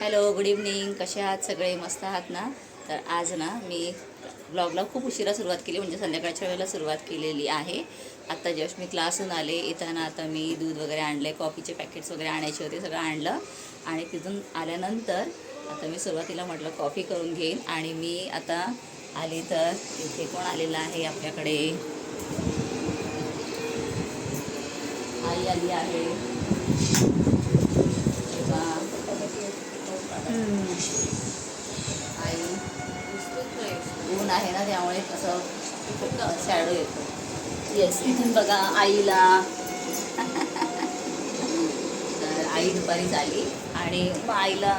Hello good evening. कसे आहात? सगळे मस्त आहात ना? तर आज ना मी ब्लॉगला खूप उशिरा सुरुवात केली म्हणजे संध्याकाळच्या वेळेला सुरुवात केलेली आहे. आत्ता जस्ट मी क्लासहून आले. येताना आता मी दूध वगैरे आणले कॉफीचे पॅकेट्स वगैरे आणायचे होते सगळं आणलं. आणि तिथून आल्यानंतर आता मी सुरुवातीला म्हटलं कॉफी करून घेईन. आणि मी आता आली तर इथे कोण आलेलं आहे आपल्याकडे? आई आली आहे तेव्हा आई ऊन आहे ना त्यामुळे कसं खूप शॅडो येतो. येस इथून बघा आईला. तर आई दुपारी झाली आणि मग आईला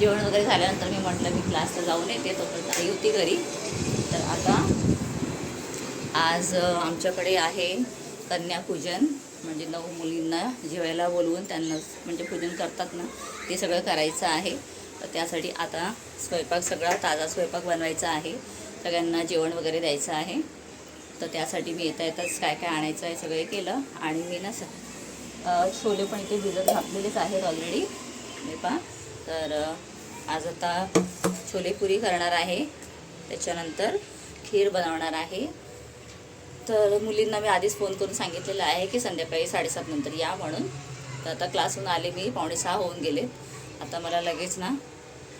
जेवण वगैरे झाल्यानंतर मी म्हटलं मी क्लासला जाऊन येते तोपर्यंत आई होती घरी. तर आता आज आमच्याकडे आहे कन्यापूजन. म्हणजे नऊ मुलींना जेवायला बोलवून त्यांना म्हणजे पूजन करतात ना ते सगळं करायचं आहे. तर त्यासाठी आता स्वयंपाक सगळा ताजा स्वयंपाक बनवायचा आहे. सगळ्यांना जेवण वगैरे द्यायचं आहे. तर त्यासाठी मी येता येताच काय काय आणायचं आहे सगळे केलं. आणि मी ना स छोले पण इथे भिजत घातलेलेच आहेत ऑलरेडी मी पा तर आज आता छोले पुरी करणार आहे. त्याच्यानंतर खीर बनवणार आहे. तर मुलींना मी आधीच फोन करून सांगितलेलं आहे की संध्याकाळी साडेसात नंतर या म्हणून. तर आता क्लासहून आले मी. पावणे सहा होऊन गेले आता मला लगेच ना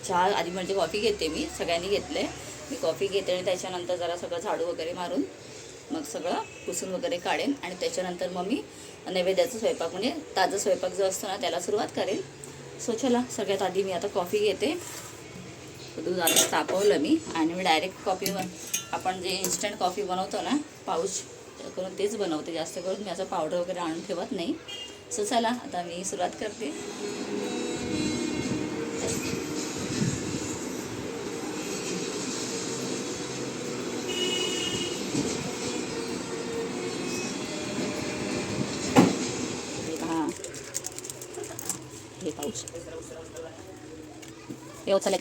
चहा आधी म्हणजे कॉफी घेते मी सगळ्यांनी घेतले. मी कॉफी घेते आणि त्याच्यानंतर जरा सगळं झाडू वगैरे मारून मग सगळं पुसून वगैरे काढेन आणि त्याच्यानंतर मग मी नैवेद्याचा स्वयंपाक म्हणजे ताजा स्वयंपाक जो असतो ना त्याला सुरुवात करेन. सो चला सगळ्यात आधी मी आता कॉफी घेते. दूध आता तापवलं मी आणि मी डायरेक्ट कॉफी बन आपण जे इन्स्टंट कॉफी बनवतो ना पाऊच करून तेच बनवते. जास्त करून मी असं पावडर वगैरे आणून ठेवत नाही. सो चला आता मी सुरुवात करते. हे पाऊच हे चला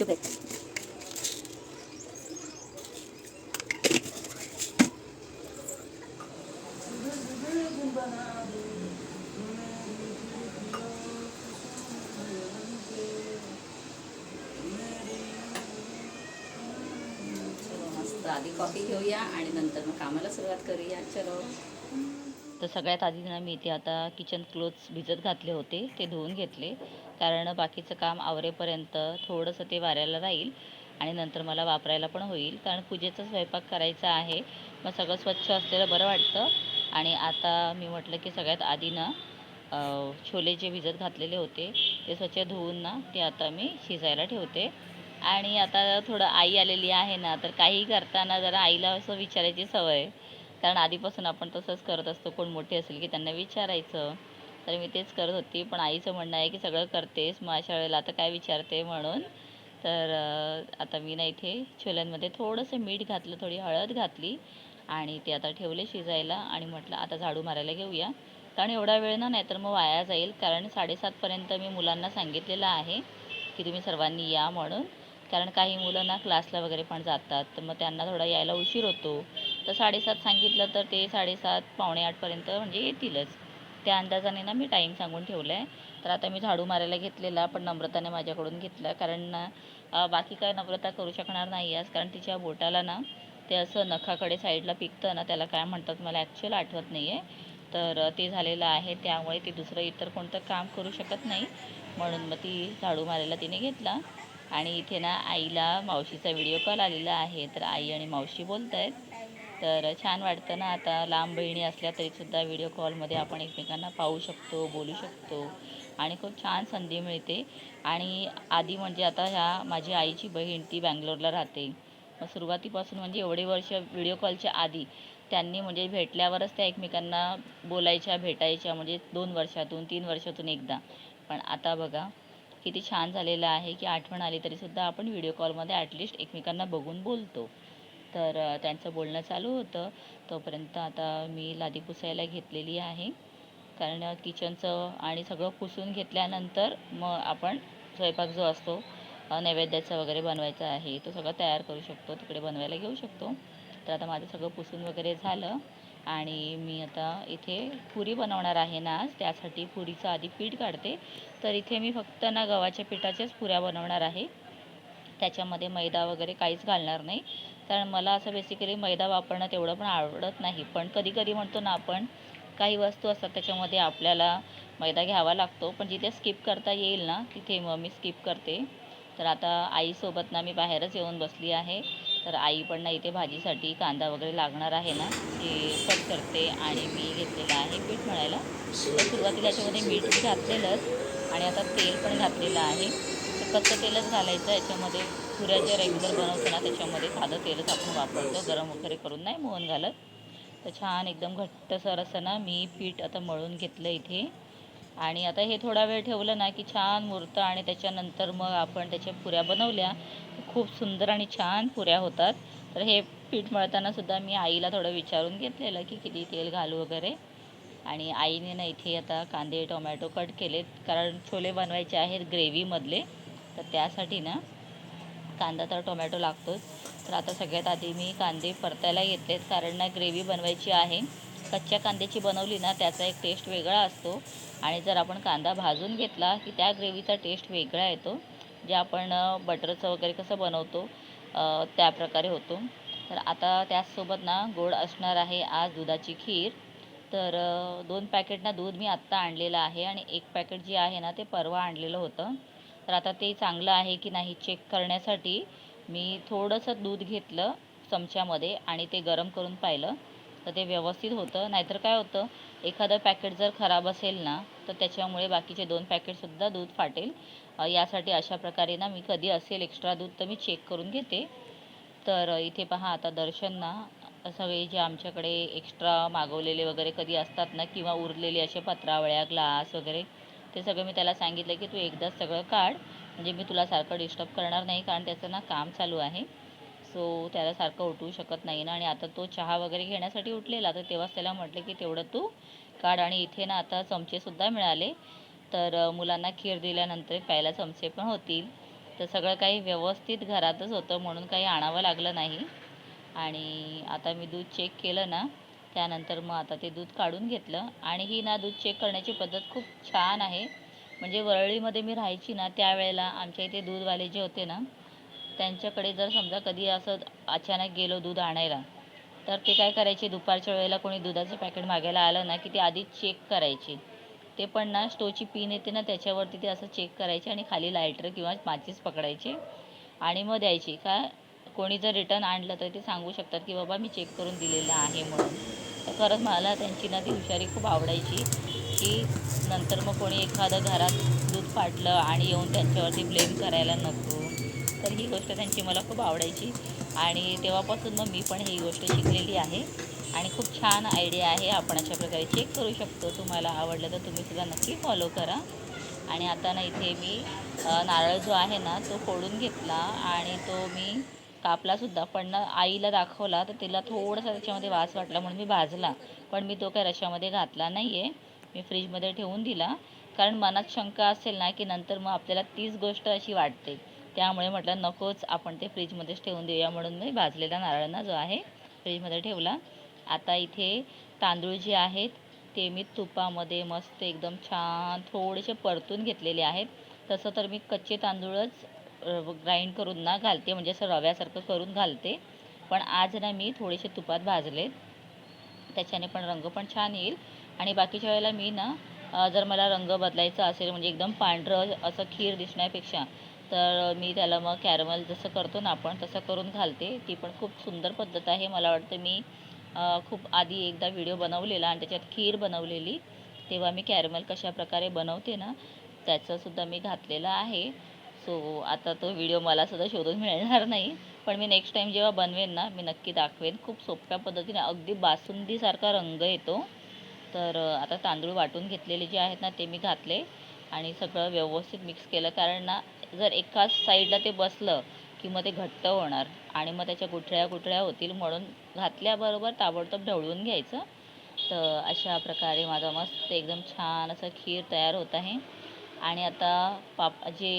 तर सगळ्यात आधी ना मी इथे आता किचन क्लोथ्स भिजत घातले होते ते धुवून घेतले. कारण बाकीचं काम आवरेपर्यंत थोडंसं ते वाऱ्याला राहील आणि नंतर मला वापरायला पण होईल. कारण पूजेचा स्वयंपाक करायचा आहे मग सगळं स्वच्छ असलेलं बरं वाटतं. आणि आता मी म्हटलं की सगळ्यात आधी ना छोले जे भिजत घातलेले होते ते स्वच्छ धुवून ना ते आता मी शिजायला ठेवते. आणि आता थोडं आई आलेली आहे ना तर काही करताना जरा आईला असं विचारायची सवय. आहे. कारण आधीपासून आपण तसंच करत असतो. कोण मोठे असेल की त्यांना विचारायचं. तर मी तेच करत होती. पण आईचं म्हणणं आहे की सगळं करतेस. मग अशा वेळेला आता काय विचारते म्हणून. तर आता मी ना इथे छोल्यांमध्ये थोडंसं मीठ घातलं. थोडी हळद घातली. आणि ते आता ठेवले शिजायला. आणि म्हटलं आता झाडू मारायला घेऊया. कारण एवढा वेळ ना नाहीतर मग वाया जाईल. कारण साडेसातपर्यंत मी मुलांना सांगितलेलं आहे की तुम्ही सर्वांनी या म्हणून. कारण काही मुलं ना क्लासला वगैरे पण जातात. तर मग त्यांना थोडा यायला उशीर होतो. तर साडेसात सांगितलं तर ते साडेसात पावणे आठपर्यंत म्हणजे येतीलच. त्या अंदाजाने ना मी टाईम सांगून ठेवला आहे तर आता मी झाडू मारायला घेतलेला पण नम्रताने माझ्याकडून घेतला. कारण बाकी काय नम्रता करू शकणार नाही आज. कारण तिच्या बोटाला ना ते असं नखाकडे साईडला पिकतं ना त्याला काय म्हणतात मला ॲक्च्युअल आठवत नाही आहे तर ते झालेलं आहे. त्यामुळे ती दुसरं इतर कोणतं काम करू शकत नाही. म्हणून मग ती झाडू मारायला तिने घेतला. आणि इथे ना आईला मावशीचा व्हिडिओ कॉल आलेला आहे. तर आई आणि मावशी बोलत आहेत तर छान वाटतं ना आता. लांब बहिणी असल्या तरीसुद्धा व्हिडिओ कॉलमध्ये आपण एकमेकांना पाहू शकतो बोलू शकतो. आणि खूप छान संधी मिळते. आणि आधी म्हणजे आता ह्या माझी आईची बहीण ती बँगलोरला राहते. मग सुरुवातीपासून म्हणजे एवढे वर्ष व्हिडिओ कॉलच्या आधी त्यांनी म्हणजे भेटल्यावरच त्या एकमेकांना बोलायच्या भेटायच्या म्हणजे दोन वर्षातून तीन वर्षातून एकदा. पण आता बघा किती छान झालेलं आहे की आठवण आली तरीसुद्धा आपण व्हिडिओ कॉलमध्ये ॲटलिस्ट एकमेकांना बघून बोलतो. तर त्यांचं बोलणं चालू होतं. तोपर्यंत आता मी लादी पुसायला घेतलेली आहे. कारण किचनचं आणि सगळं पुसून घेतल्यानंतर मग आपण स्वयंपाक जो असतो नैवेद्याचा वगैरे बनवायचा आहे तो सगळं तयार करू शकतो. तिकडे बनवायला घेऊ शकतो. तर आता माझं सगळं पुसून वगैरे झालं आणि मी आता इथे पुरी बनवणार आहे ना आज. त्यासाठी पुरीचं आधी पीठ काढते. तर इथे मी फक्त ना गव्हाच्या पिठाच्याच पुऱ्या बनवणार आहे. त्याच्यामध्ये मैदा वगैरे काहीच घालणार नाही. कारण मला असं बेसिकली मैदा वापरणं तेवढं पण आवडत नाही. पण कधी कधी म्हणतो ना आपण काही वस्तू असतात त्याच्यामध्ये आपल्याला मैदा घ्यावा लागतो. पण जिथे स्किप करता येईल ना तिथे मग मी स्किप करते. तर आता आईसोबत ना मी बाहेरच येऊन बसली आहे. तर आई पण ना इथे भाजीसाठी कांदा वगैरे लागणार आहे ना ते कट करते आणि मी घेतलेलं आहे पीठ मळायला. तर सुरुवातीला याच्यामध्ये मीठ घातलेलंच आणि आता तेल पण घातलेलं आहे. कच्चं तेलच घालायचं याच्यामध्ये. पुऱ्या ज्या रेग्युलर बनवतो ना त्याच्यामध्ये साधं तेलच आपण वापरतो. गरम वगैरे करून नाही मोहन घालत. तर छान एकदम घट्टसर असं ना मी पीठ आता मळून घेतलं इथे. आणि आता हे थोडा वेळ ठेवलं ना की छान मुरतं आणि त्याच्यानंतर मग आपण त्याच्या पुऱ्या बनवल्या. खूप सुंदर आणि छान पुऱ्या होतात. तर हे पीठ मळताना सुद्धा मी आईला थोडं विचारून घेतलेलं की किती तेल घालू वगैरे. आणि आईने ना इथे आता कांदे टोमॅटो कट केलेत. कारण छोले बनवायचे आहेत ग्रेव्हीमधले तर त्यासाठी ना कांदा तर टोमॅटो लागतोच. तर आता सगळ्यात आधी मी कांदे परतायला घेतलेत. कारण ना ग्रेव्ही बनवायची आहे. कच्च्या कांद्याची बनवली ना त्याचा एक टेस्ट वेगळा असतो. आणि जर आपण कांदा भाजून घेतला की त्या ग्रेव्हीचा टेस्ट वेगळा येतो. जे आपण बटरचं वगैरे कसं बनवतो त्या प्रकारे होतो. तर आता त्याचसोबत ना गोड असणार आहे आज दुधाची खीर. तर दोन पॅकेट ना दूध मी आत्ता आणलेलं आहे. आणि एक पॅकेट जे आहे ना ते परवा आणलेलं होतं. तर आता ते चांगलं आहे की नाही चेक करण्यासाठी मी थोडंसं दूध घेतलं चमच्यामध्ये आणि ते गरम करून पाहिलं. तर ते व्यवस्थित होतं. नाहीतर काय होतं एखादं पॅकेट जर खराब असेल ना तर त्याच्यामुळे बाकीचे दोन पॅकेटसुद्धा दूध फाटेल. यासाठी अशा प्रकारे ना मी कधी असेल एक्स्ट्रा दूध तर मी चेक करून घेते. तर इथे पहा आता दर्शन ना सगळे जे आमच्याकडे एक्स्ट्रा मागवलेले वगैरे कधी असतात ना किंवा उरलेले असे पत्रावळ्या ग्लास वगैरे ते सगळं मी त्याला सांगितलं की तू एकदाच सगळं काढ. म्हणजे मी तुला सारखं डिस्टर्ब करणार नाही कारण त्याचं ना काम चालू आहे. सो त्याला सारखं उठवू शकत नाही ना. आणि आता तो चहा वगैरे घेण्यासाठी उठलेला. तर तेव्हाच त्याला म्हटलं की तेवढं तू काढ. आणि इथे ना आता चमचेसुद्धा मिळाले. तर मुलांना खीर दिल्यानंतर प्यायला चमचे पण होतील. तर सगळं काही व्यवस्थित घरातच होतं म्हणून काही आणावं लागलं नाही. आणि आता मी दूध चेक केलं ना त्यानंतर मग आता ते दूध काढून घेतलं आणि ही ना दूध चेक करण्याची पद्धत खूप छान आहे. म्हणजे वरळीमध्ये मी राहायची ना त्यावेळेला आमच्या इथे दूधवाले जे होते ना त्यांच्याकडे जर समजा कधी असं अचानक गेलो दूध आणायला तर ते काय करायचे? दुपारच्या वेळेला कोणी दुधाचं पॅकेट मागायला आलं ना की ते आधी चेक करायचे. ते पण ना स्टोची पिन येते ना त्याच्यावरती ते असं चेक करायचे आणि खाली लायटर किंवा माचीस पकडायचे आणि मग द्यायची. का कोणी जर रिटर्न आणलं तर ते सांगू शकतात की बाबा मी चेक करून दिलेलं आहे म्हणून. तर खरंच मला त्यांची ना ती हुशारी खूप आवडायची. की नंतर मग कोणी एखादं घरात दूध फाटलं आणि येऊन त्यांच्यावरती ब्लेम करायला नको. तर ही गोष्ट त्यांची मला खूप आवडायची. आणि तेव्हापासून मग मी पण ही गोष्ट शिकलेली आहे. आणि खूप छान आयडिया आहे. आपण अशा प्रकारे चेक करू शकतो. तुम्हाला आवडलं तर तुम्ही सुद्धा नक्की फॉलो करा. आणि आता ना इथे मी नारळ जो आहे ना तो फोडून घेतला. आणि तो मी कापलासुद्धा पण ना आईला दाखवला तर तिला थोडासा त्याच्यामध्ये वास वाटला म्हणून मी भाजला. पण मी तो काय रशामध्ये घातला नाही आहे मी फ्रीजमध्ये ठेवून दिला. कारण मनात शंका असेल ना की नंतर मग आपल्याला तीच गोष्ट अशी वाटते. त्यामुळे म्हटलं नकोच आपण ते फ्रीजमध्येच ठेवून देऊया म्हणून मी भाजलेला नारळांना जो आहे फ्रीजमध्ये ठेवला. आता इथे तांदूळ जे आहेत ते मी तुपामध्ये मस्त एकदम छान थोडेसे परतून घेतलेले आहेत. तसं तर मी कच्चे तांदूळच ग्राइंड करून ना घालते म्हणजे असं रव्यासारखं करून घालते. पण आज ना मी थोडेसे तुपात भाजलेत. त्याच्याने पण रंग पण छान येईल. आणि बाकीच्या वेळेला मी ना जर मला रंग बदलायचा असेल म्हणजे एकदम पांढरं असं खीर दिसण्यापेक्षा तर मी त्याला मग कॅरमल जसं करतो ना आपण तसं करून घालते. ती पण खूप सुंदर पद्धत आहे. मला वाटतं मी खूप आधी एकदा व्हिडिओ बनवलेला आणि त्याच्यात खीर बनवलेली तेव्हा मी कॅरमल कशाप्रकारे बनवते ना त्याचंसुद्धा मी घातलेलं आहे. सो आता तो व्हिडिओ मलासुद्धा शोधून मिळणार नाही. पण मी नेक्स्ट टाईम जेव्हा बनवेन ना मी नक्की दाखवेन. खूप सोप्या पद्धतीने अगदी बासुंदीसारखा रंग येतो. तर आता तांदूळ वाटून घेतलेले जे आहेत ना ते मी घातले. आणि सगळं व्यवस्थित मिक्स केलं. कारण ना जर एकाच साईडला ते बसलं की मग ते घट्ट होणार. आणि मग त्याच्या गुठळ्या गुठळ्या होतील म्हणून घातल्याबरोबर ताबडतोब ढवळून घ्यायचं. तर अशा प्रकारे माझा मस्त एकदम छान असं खीर तयार होत आहे. आणि आता पाप जे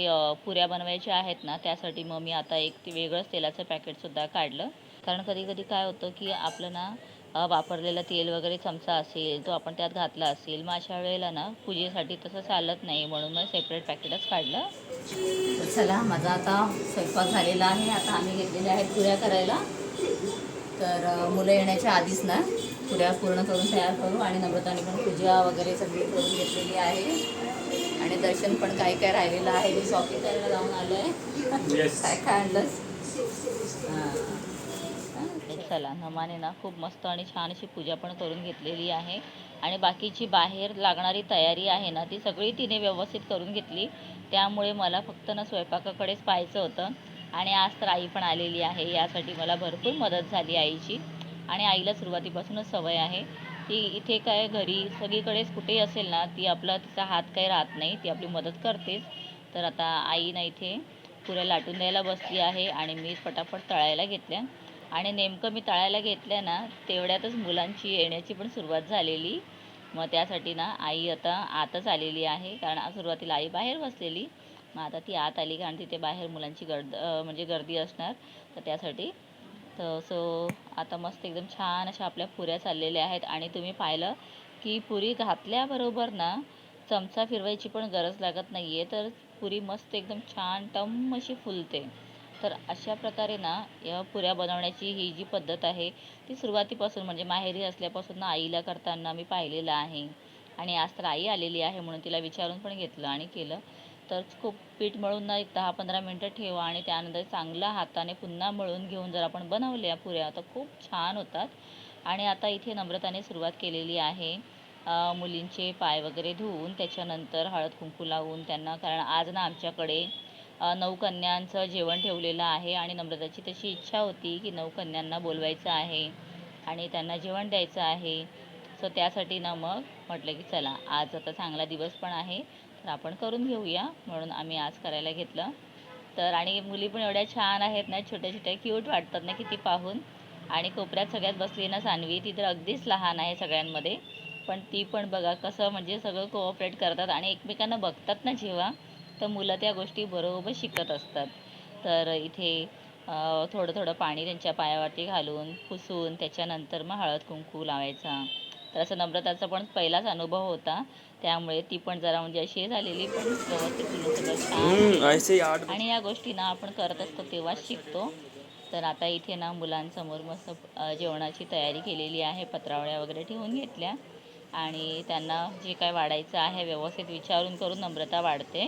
पुऱ्या बनवायच्या आहेत ना त्यासाठी मग मी आता एक ते वेगळंच तेलाचं पॅकेटसुद्धा काढलं. कारण कधी कधी काय होतं की आपलं ना वापरलेलं तेल वगैरे चमचा असेल तो आपण त्यात घातला असेल मग अशा वेळेला ना पूजेसाठी तसं चालत नाही म्हणून मग सेपरेट पॅकेटच काढलं. तर चला माझा आता स्वयंपाक झालेला आहे. आता आम्ही घेतलेल्या आहेत पुऱ्या करायला. तर मुलं येण्याच्या आधीच ना पुऱ्या पूर्ण करून तयार करू आणि नम्रताने पण पूजा वगैरे सगळी करून घेतलेली आहे. आणि दर्शन पण काय काय राहिलेलं आहे मी शॉपिंग करायला जाऊन आलो आहे. काय काय आणलंस? हां. चला नमाने ना खूप मस्त आणि छान अशी पूजा पण करून घेतलेली आहे. आणि बाकीची बाहेर लागणारी तयारी आहे ना ती सगळी तिने व्यवस्थित करून घेतली. त्यामुळे मला फक्त ना स्वयंपाकाकडेच पाहायचं होतं. आणि आज तर आई पण आलेली आहे यासाठी मला भरपूर मदत झाली आईची. आणि आईला सुरुवातीपासूनच सवय आहे. ती इथे काय घरी सगळीकडेच कुठेही असेल ना ती आपला तिचा हात काही राहत नाही ती आपली मदत करतेच. तर आता आई ना इथे पुऱ्या लाटून द्यायला बसली आहे आणि मी पटापट तळायला घेतल्या. आणि नेमकं मी तळायला घेतल्या ना तेवढ्यातच मुलांची येण्याची पण सुरुवात झालेली. मग त्यासाठी ना आई आता आतच आलेली आहे कारण सुरुवातीला आई बाहेर बसलेली. मग आता ती आत आली कारण तिथे बाहेर मुलांची गर्द म्हणजे गर्दी असणार. तर त्यासाठी तर सो आता मस्त एकदम छान अशा आपल्या पुऱ्या चाललेल्या आहेत. आणि तुम्ही पाहिलं की पुरी घातल्याबरोबर ना चमचा फिरवायची पण गरज लागत नाही आहे तर पुरी मस्त एकदम छान टम अशी फुलते. तर अशा प्रकारे ना या पुऱ्या बनवण्याची ही जी पद्धत आहे ती सुरुवातीपासून म्हणजे माहेरी असल्यापासून ना आईला करताना मी पाहिलेलं आहे. आणि आज तर आई आलेली आहे म्हणून तिला विचारून पण घेतलं आणि केलं. तर खूप पीठ मळून ना एक दहा पंधरा मिनटं ठेवा आणि त्यानंतर चांगला हाताने पुन्हा मळून घेऊन जर आपण बनवल्या पुऱ्या तर खूप छान होतात. आणि आता इथे नम्रताने सुरुवात केलेली आहे. मुलींचे पाय वगैरे धुवून त्याच्यानंतर हळद कुंकू लावून त्यांना कारण आज ना आमच्याकडे नऊ कन्यांचं जेवण ठेवलेलं आहे आणि नम्रताची तशी इच्छा होती की नऊ कन्यांना बोलवायचं आहे आणि त्यांना जेवण द्यायचं आहे. सो त्यासाठी ना मग म्हटलं की चला आज आता चांगला दिवस पण आहे. तर आपण करून घेऊया म्हणून आम्ही आज करायला घेतलं. तर आणि मुली पण एवढ्या छान आहेत ना छोट्या छोट्या क्यूट वाटतात ना किती पाहून. आणि कोपऱ्यात सगळ्यात बसली ना सानवी ती तर अगदीच लहान आहे सगळ्यांमध्ये. पण ती पण बघा कसं म्हणजे सगळं कोऑपरेट करतात आणि एकमेकांना बघतात ना जेव्हा तर मुलं त्या गोष्टी बरोबर शिकत असतात. तर इथे थोडं थोडं पाणी त्यांच्या पायावरती घालून पुसून त्याच्यानंतर मग हळद कुंकू लावायचा. तर असं नम्रताचा पण पहिलाच अनुभव होता. त्यामुळे ती पण जरा म्हणजे अशी झालेली पण व्यवस्थित आणि या गोष्टी ना आपण करत असतो तेव्हाच शिकतो. तर आता इथे ना मुलांसमोर मस्त जेवणाची तयारी केलेली आहे पत्रावळ्या वगैरे ठेवून घेतल्या. आणि त्यांना जे काय वाढायचं आहे व्यवस्थित विचारून करून नम्रता वाढते.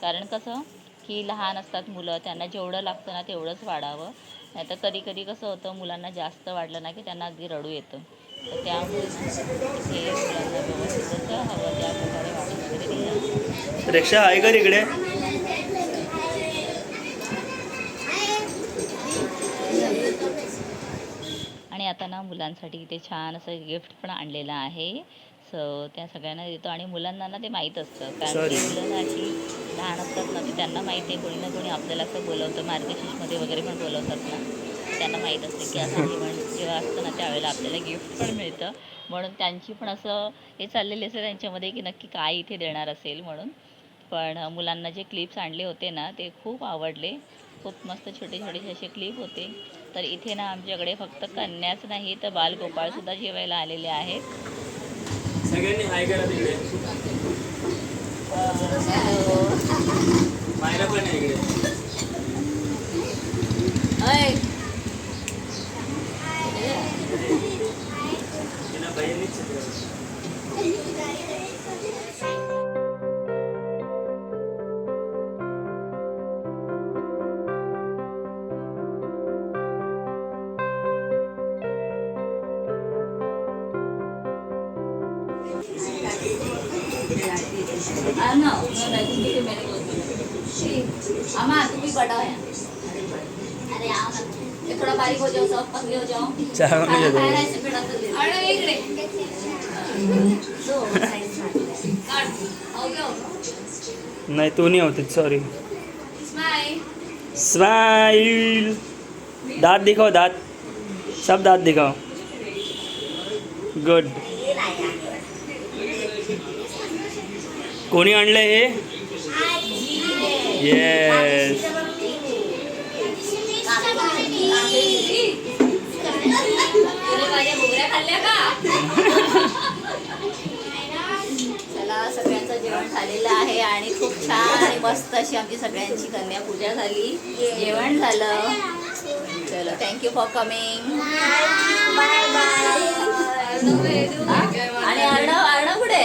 कारण कसं की लहान असतात मुलं त्यांना जेवढं लागतं ना तेवढंच वाढावं. नाहीतर कधी कधी कसं होतं मुलांना जास्त वाढलं ना की त्यांना अगदी रडू येतं. तर त्यामुळे इथे मुलांना व्यवस्थित जसं हवं त्या प्रकारे वाढून वगैरे दिलं रिक्षा आहे का इकडे. आणि आता ना मुलांसाठी इथे छान असं गिफ्ट पण आणलेलं आहे. सो त्या सगळ्यांना देतो. आणि मुलांना ना ते माहीत असतं. कारण की. मुलं अशी लहान असतात ना ते त्यांना माहिती आहे. कोणी ना कोणी आपल्याला असं बोलवतं. मार्गशीर्षमध्ये वगैरे पण बोलवतात ना. त्यांना माहीत असतं की असं जेव्हा असतं ना त्यावेळेला आपल्याला गिफ्ट पण मिळतं. म्हणून त्यांची पण असं हे चाललेली असतं त्यांच्यामध्ये की नक्की काय इथे देणार असेल म्हणून. पण मुलांना जे क्लिप्स आणले होते ना ते खूप आवडले. खूप मस्त छोटे छोटे असे क्लिप होते. तर इथे ना आमच्याकडे फक्त कन्याच नाही तर बालगोपाळसुद्धा जेवायला आलेले आहेत. सगळ्यांनी हाय करा तिकडे. मायला पण आहे इकडे तिला बहिणीच चित्र Ah, no, no, no, I think you मेरे को अम्मा तुम भी बड़ा है अरे आओ ना ये थोड़ा बारीक हो जाओ नाही तो नाही होते सॉरी स्माइल स्माइल दांत दिखाओ दांत. सब दांत दिखाओ गुड कोणी आणलं हे? येस खाल्ल्या का? सगळ्यांचं जेवण झालेलं आहे आणि खूप छान आणि मस्त अशी आमची सगळ्यांची कन्यापूजा झाली. जेवण झालं. चलो thank you for coming bye bye आणि अर्णव अर्णव कुठे?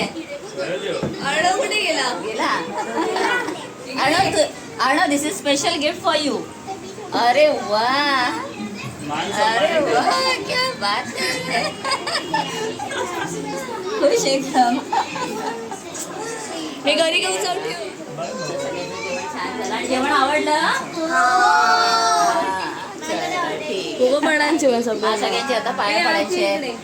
अर्णव कुठे गेला? गेला? Arnav Arnav this is special gift for you अरे वा. अरे वा क्या बात है. खुश एकदम. हे घरी घेऊन जाऊन ठेव. जेवण आवडलं? हा, खूप म्हणांचे सगळ्यांचे आता पाया पडायचे.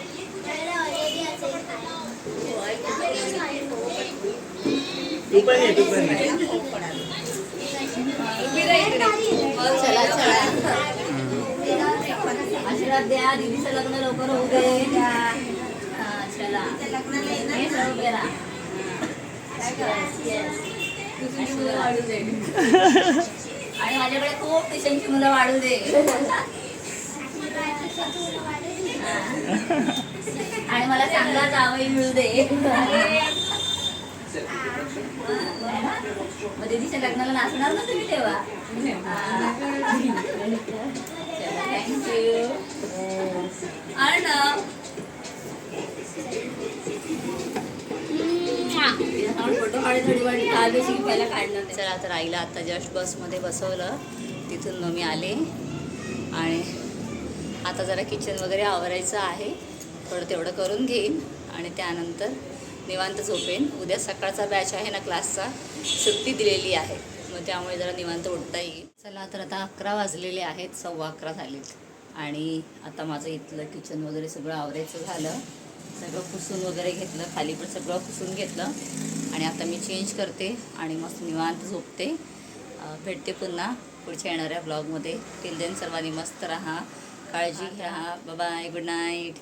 चला चला. आशीर्वाद द्या दीदीचं लग्न लवकर होऊ दे. हा, चला. आणि माझ्याकडे खूप ट्युशनची मुलं वाढू दे. आणि मला चांगला जावई मिळू दे. मग दीदीच्या लग्नाला नाचणार ना तुम्ही तेव्हा? थँक्यू अर्णव चला तर आईला आता जस्ट बसमध्ये बसवलं. तिथून मग मी आले. आणि आता जरा किचन वगैरे आवरायचं आहे. थोडं तेवढं करून घेईन. आणि त्यानंतर निवांत झोपेन. उद्या सकाळचा बॅच आहे ना क्लासचा सुट्टी दिलेली आहे. मग त्यामुळे जरा निवांत उठता येईल. चला तर आता अकरा वाजलेले आहेत. सव्वा अकरा झालेत. आणि आता माझं इथलं किचन वगैरे सगळं आवरायचं झालं. सगळं पुसून वगैरे घेतलं खाली पण सगळं पुसून घेतलं. आणि आता मी चेंज करते आणि मस्त निवांत झोपते. भेटते पुन्हा पुढच्या येणाऱ्या ब्लॉगमध्ये टिल देन सर्वांनी मस्त राहा काळजी घ्या. Bye good night